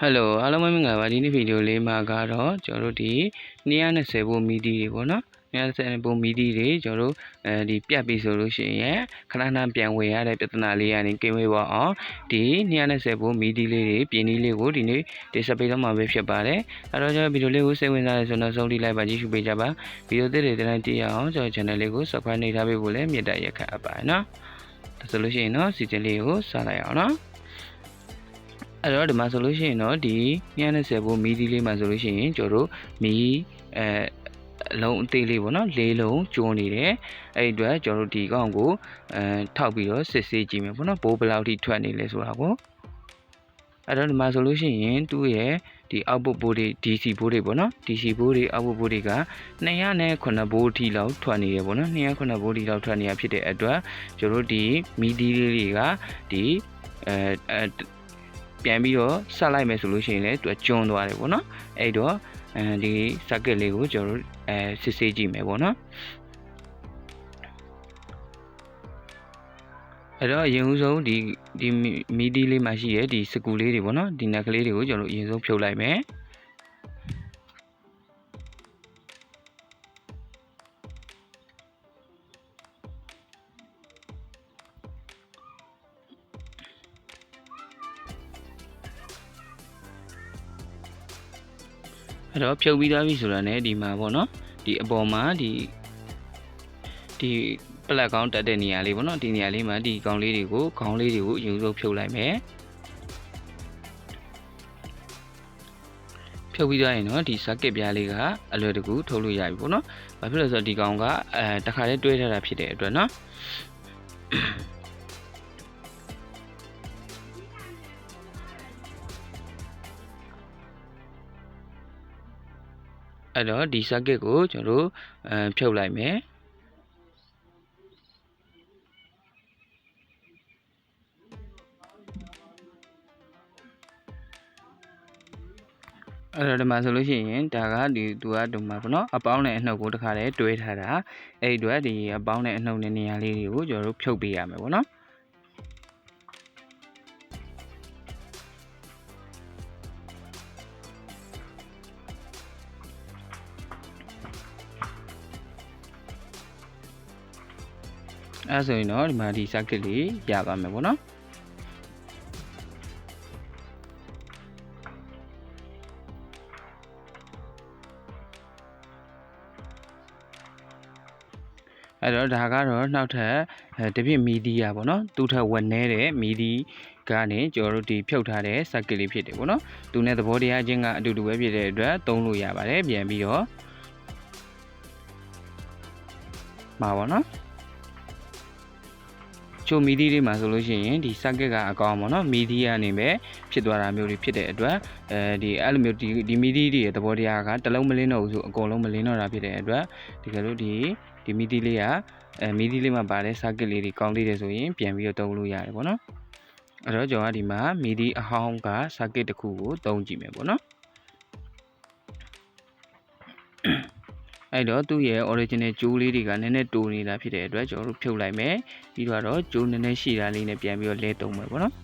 ဟယ်လိုအားလုံးပဲမင်္ဂလာပါဒီနေ့ဗီဒီယိုလေးမှာကတော့ကျွန်တော်တို့ဒီ220ဗို့မီဒီတွေပေါ့နော်220ဗို့မီဒီတွေကျွန်တော်တို့အဲဒီပြတ်ပြီဆိုလို့ရှိရင်ခဏခဏပြန်ဝင်ရတဲ့ပြဿနာလေးကနေကင်းဝေးပါအောင်ဒီ220ဗို့မီဒီလေးတွေပြင်းနည်းလေးကိုဒီနေ့ဒီစပိတ်တော့မှာပဲဖြစ်ပါတယ်အဲ့တော့ကျွန်တော်ဗီဒီယိုလေးကိုစိတ်ဝင်စားတဲ့ဆိုတော့ဆုံးထိလိုက်ပါကြည့်ရှုပေးကြပါဗီဒီယိုသစ်တွေတိုင်းကြည့်ရအောင်ကျွန်တော် channel လေးကို subscribe နေထားပေးဖို့လည်းမေတ္တာရက်ခတ်အပ်ပါတယ်နော်ဒါဆိုလို့ရှိရင်တော့စီစဉ်လေးကိုစလိုက်အောင်နော် အဲ့တော့ဒီမှာဆိုလို့ရှိရင်တော့ဒီ220ဘို့မီဒီလေးမှာဆိုလို့ရှိရင်ကျွန်တော်တို့မီအဲအလုံးအသေးလေးပေါ့နော်လေးလုံးကျိုးနေတယ်အဲ့ဒီအတွက်ကျွန်တော်တို့ဒီကောင်ကိုအဲထောက်ပြီးတော့စစ်ဆေးကြည့်မယ်ပေါ့နော်ဘိုးဘယ်လောက်ထိထွက်နေလဲဆိုတာကိုအဲ့တော့ဒီမှာဆိုလို့ရှိရင်သူ့ရဲ့ဒီ output ဘိုးတွေ DC ဘိုးတွေပေါ့နော် DC ဘိုးတွေ output ဘိုးတွေက209ဘိုးထိလောက်ထွက်နေတယ်ပေါ့နော်209ဘိုးထိလောက်ထွက်နေရဖြစ်တဲ့အတွက်ကျွန်တော်တို့ဒီမီဒီလေးတွေကဒီအဲအဲ ပြန်ပြီးတော့ဆက်လိုက်မယ်ဆိုလို့ရှိရင်လည်းသူကကျွန်းသွားတယ်ပေါ့နော်အဲ့တော့အဲဒီ circuit လေးကိုကျွန်တော်တို့အဲစစ်ဆေးကြည့်မယ်ပေါ့နော်အဲ့တော့အရင်ဦးဆုံးဒီဒီမီဒီလေးမှာရှိရဲ့ဒီစကူလေးတွေပေါ့နော်ဒီနက်ကလေးတွေကိုကျွန်တော်တို့အရင်ဆုံးဖြုတ်လိုက်မယ် အဲ့တော့ဖြုတ်ပြီးသားပြီဆိုတာ ਨੇ ဒီမှာပေါ့နော်ဒီအပေါ်မှာဒီဒီပလက်ကောင်းတက်တဲ့နေရာလေးပေါ့နော်ဒီနေရာလေးမှာဒီကောင်းလေးတွေကိုခေါင်းလေးတွေကိုအရင်ဆုံးဖြုတ်လိုက်မယ်ဖြုတ်ပြီးသားရင်တော့ဒီ circuit ပြားလေးကအလွယ်တကူထုတ်လို့ရပြီပေါ့နော်။ဘာဖြစ်လို့လဲဆိုတော့ဒီကောင်ကအဲတခါလေးတွဲထားတာဖြစ်တဲ့အတွက်နော်။ အဲ့တော့ဒီ circuit ကိုကျွန်တော်တို့အဲဖြုတ်လိုက်မယ်။အဲ့တော့ဒီမှာဆိုလို့ရှိရင်ဒါကဒီသူကဒီမှာပေါ့နော်အပေါင်းနဲ့အနှုတ်ကိုတခါတည်းတွဲထားတာအဲ့ဒီအတွက်ဒီအပေါင်းနဲ့အနှုတ်နဲ့နေရာလေးတွေကိုကျွန်တော်တို့ဖြုတ်ပေးရမယ်ပေါ့နော် အဲဆိုရင်တော့ဒီမှာဒီ circuit လေးရပါမယ်ပေါ့နော်အဲ့တော့ဒါကတော့နောက်ထပ်တပြည့်မီဒီယာပေါ့နော်သူ့ထက်ဝက်နေတဲ့မီဒီကနေကျွန်တော်တို့ဒီဖြုတ်ထားတဲ့ circuit လေးဖြစ်တယ်ပေါ့နော်သူနဲ့သဘောတရားချင်းကအတူတူပဲဖြစ်တဲ့အတွက်သုံးလို့ရပါတယ်ပြန်ပြီးတော့မှာပါနော် ချိုမီဒီလေးမှာဆိုလို့ရှိရင်ဒီ circuit ကအကောင်ပေါ့နော်မီဒီကနေပဲဖြစ်သွားတာမျိုးတွေဖြစ်တဲ့အတွက်အဲဒီအဲ့လိုမျိုးဒီဒီမီဒီတွေရဲ့သဘောတရားကတစ်လုံးမလင်းတော့ဘူးဆိုအကုန်လုံးမလင်းတော့တာဖြစ်တဲ့အတွက်ဒီကလို့ဒီဒီမီဒီလေးကအဲမီဒီလေးမှာပါတဲ့ circuit လေးတွေကောင်းလေးတယ်ဆိုရင်ပြန်ပြီးတော့သုံးလို့ရတယ်ပေါ့နော်အဲ့တော့ကျွန်တော်ကဒီမှာမီဒီအဟောင်းက circuit တစ်ခုကိုသုံးကြည့်မယ်ပေါ့နော် အဲ့တော့သူ့ရဲ့ original ကြိုးလေးတွေကနည်းနည်းတိုးနေတာဖြစ်တဲ့အတွက်ကျွန်တော်တို့ဖြုတ်လိုက်မယ်ပြီးတော့ကြိုးနည်းနည်းရှိတာလေးနဲ့ပြန်ပြီးတော့လဲသုံးမယ်ပေါ့နော်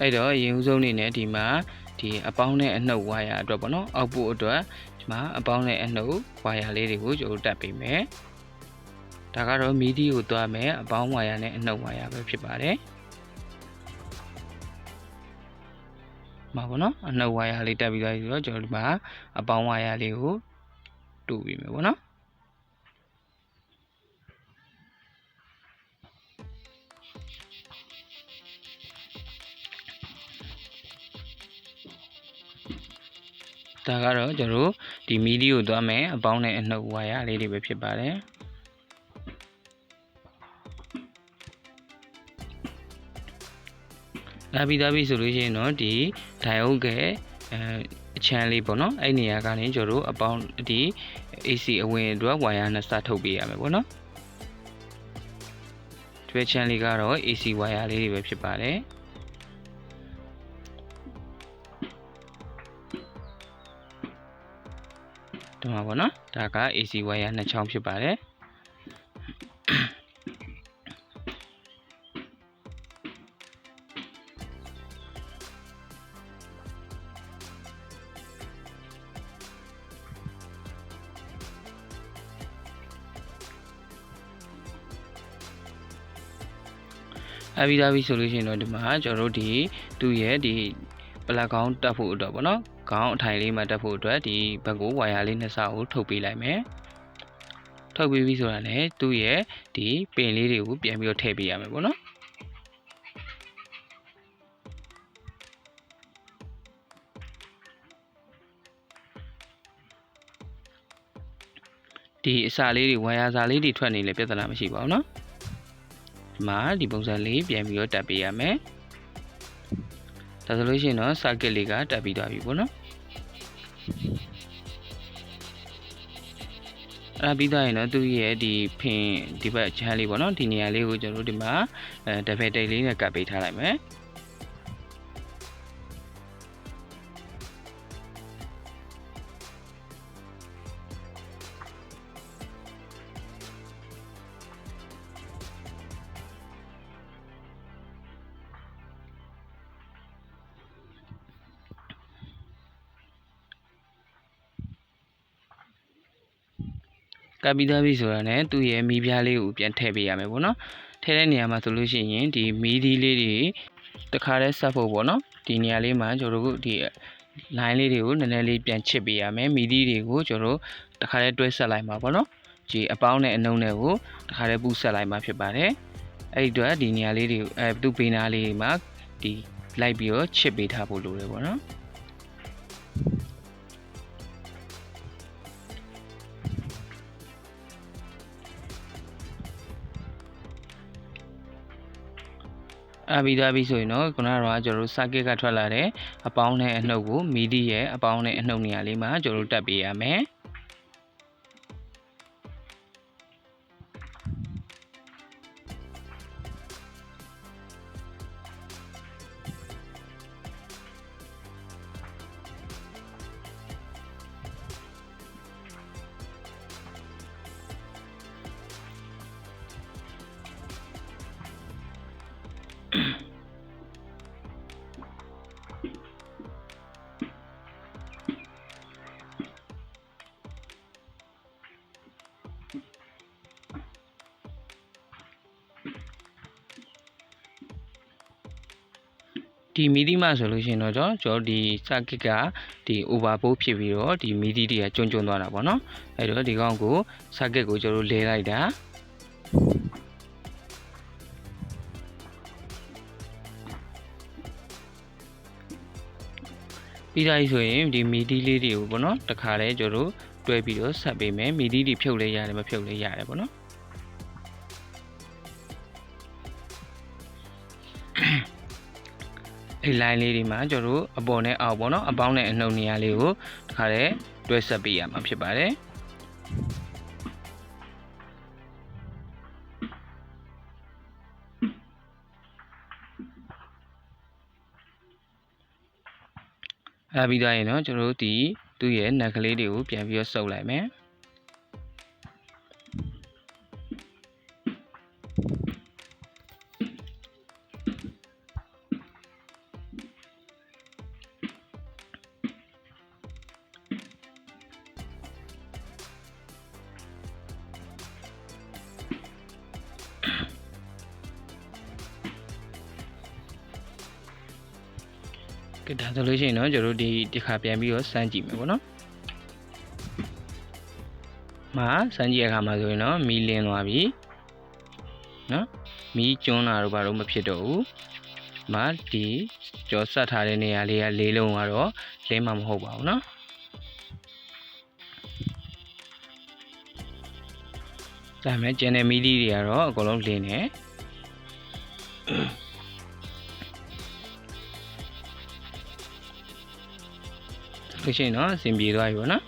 အဲ့တော့ရင်ဦးဆုံးအနေနဲ့ဒီမှာဒီအပေါင်းနဲ့အနှုတ်ဝါယာအတွက်ပေါ့နော်အောက်ပို့အတွက်ဒီ မှာအပေါင်းနဲ့အနှုတ်ဝါယာလေးတွေကိုကျွန်တော်တက်ပေးမယ်ဒါကတော့မီဒီကိုသွားမယ်အပေါင်းဝါယာနဲ့အနှုတ်ဝါယာပဲဖြစ်ပါတယ်မှာပေါ့နော်အနှုတ်ဝါယာလေးတက်ပြီးသွားပြီဆိုတော့ကျွန်တော်ဒီမှာအပေါင်းဝါယာလေးကိုတူပြီးမယ်ပေါ့နော် ဒါကတော့ကျွန်တော်တို့ဒီမီဒီကိုသွားမယ်အပေါင်းနဲ့အနှုတ်ဝါရလေးတွေပဲဖြစ်ပါတယ်လာပြီးသားပြီဆိုလို့ရှိရင်တော့ဒီဒိုင်အုပ်ကအဲအချမ်းလေးပေါ့နော်အဲ့နေရာကနေကျွန်တော်တို့အပေါင်းဒီ AC အဝင်အတွက်ဝါယာနဲ့စထုတ်ပေးရမယ်ပေါ့နော်ဒီချမ်းလေးကတော့ AC ဝါယာလေးတွေပဲဖြစ်ပါတယ် မှာပေါ့နော်ဒါက AC wire နှစ်ချောင်းဖြစ်ပါတယ်အပြီးသားပြီဆိုလို့ရှိရင်တော့ဒီမှာကျွန်တော်တို့ဒီသူ့ရဲ့ဒီ ပလက်ကောင်းတက်ဖို့အတွက်ပေါ့နော်ခေါင်းအထိုင်လေးမှာတက်ဖို့အတွက်ဒီဘက်ကိုဝါယာလေးနှစ်စကိုထုတ်ပေးလိုက်မယ်ထုတ်ပေးပြီဆိုတာလည်းသူ့ရဲ့ဒီပင်လေးတွေကိုပြန်ပြီးတော့ထည့်ပေးရမယ်ပေါ့နော်ဒီအစာလေးတွေဝါယာစာလေးတွေထွက်နေလေပြဿနာမရှိပါဘူးเนาะ ဒီမှာဒီပုံစံလေးပြန်ပြီးတော့တက်ပေးရမယ် ဒါဆိုလို့ရှိရင်တော့ circuit လေးကတက်ပြီးသွားပြီပေါ့နော်အဲ့ဒါပြီးသွားရင်တော့သူ့ရဲ့ဒီဖင်ဒီဘက်ချမ်းလေးပေါ့နော်ဒီနေရာလေးကိုကျွန်တော်တို့ဒီမှာအဲတပည့်တိတ်လေးနဲ့ကပ်ပေးထားလိုက်မယ် ကပ်ပြီးသားပြီဆိုတာနဲ့သူ့ရဲ့မီးပြားလေးကိုပြန်ထည့်ပေးရမယ်ပေါ့နော်ထည့်တဲ့နေရာမှာဆိုလို့ရှိရင်ဒီမီးဒီလေးတွေတခါတည်းဆက်ဖို့ပေါ့နော်ဒီနေရာလေးမှာကျွန်တော်တို့ဒီ line လေးတွေကိုနည်းနည်းလေးပြန်ချစ်ပေးရမယ်မီဒီတွေကိုကျွန်တော်တို့တခါတည်းတွဲဆက်လိုက်မှာပေါ့နော်ဒီအပေါင်းနဲ့အနှုံတွေကိုတခါတည်းပူဆက်လိုက်မှာဖြစ်ပါတယ်အဲ့ဒီတော့ဒီနေရာလေးတွေအဲသူ့ပေးနာလေးတွေမှာဒီလိုက်ပြီးတော့ချစ်ပေးထားဖို့လိုတယ်ပေါ့နော် အပြီးသားပြီဆိုရင်တော့ခုနကတော့ကျွန်တော်တို့ circuit ကထွက်လာတဲ့အပေါင်းနဲ့အနှုတ်ကို MIDI ရဲ့အပေါင်းနဲ့အနှုတ်နေရာလေးမှာကျွန်တော်တို့တက်ပေးရမယ် ဒီမီဒီမှာဆိုလို့ရှိရင်တော့ကျွန်တော်ဒီ circuit ကဒီ overboard ဖြစ်ပြီးတော့ဒီမီဒီတွေကကျွန်းကျွန်းသွားတာပေါ့နော်အဲ့တော့ဒီကောင်ကို circuit ကိုကျွန်တော်လဲလိုက်တာပြီးသားပြီဆိုရင်ဒီမီဒီလေးတွေကိုပေါ့နော်တခါလဲကျွန်တော်တို့တွဲပြီးတော့ဆက်ပေးမယ်မီဒီတွေဖြုတ်လဲရတယ်မဖြုတ်လဲရတယ်ပေါ့နော် အဲ့ line လေးတွေမှာကျွန်တော်တို့အပေါ်နဲ့အောက်ပေါ့နော်အပေါင်းနဲ့အနှုတ်နေရာလေးကိုတခါတည်းတွဲဆက်ပေးရမှာဖြစ်ပါတယ်အဲ့ပြီးသားရင်တော့ကျွန်တော်တို့ဒီသူ့ရဲ့နက်ကလေးတွေကိုပြန်ပြီးတော့စုပ်လိုက်မယ် ကဲဒါဆိုလို့ရှိရင်တော့ကျွန်တော်တို့ဒီတစ်ခါပြန်ပြီးတော့စမ်းကြည့်မယ်ပေါ့နော်မှာစမ်းကြည့်ရခါမှာဆိုရင်တော့မီးလင်းသွားပြီနော်မီးကျွန်းလာတော့ဘာလို့မဖြစ်တော့ဘူးမှာဒီကြောဆက်ထားတဲ့နေရာလေးကလေးလုံးကတော့လင်းမှာမဟုတ်ပါဘူးနော်ဒါမဲ့ကျန်တဲ့မီးလေးတွေကတော့အကုန်လုံးလင်းနေ လို့ရှိရင်တော့အဆင်ပြေသွားပြီပေါ့နော်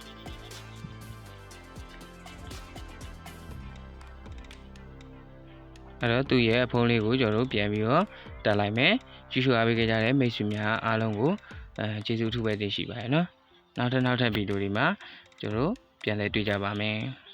အဲ့တော့သူ့ရဲ့ဖုန်းလေးကိုကျွန်တော်တို့ပြန်ပြီးတော့တက်လိုက်မယ်ကြည့်ရှုအားပေးကြတဲ့မိတ်ဆွေများအားလုံးကိုအဲကျေးဇူးထူးပဲတင်ရှိပါရနော်နောက်ထပ်နောက်ထပ်ဗီဒီယိုတွေမှာကျွန်တော်တို့ပြပြန်လည်တွေ့ကြပါမယ်။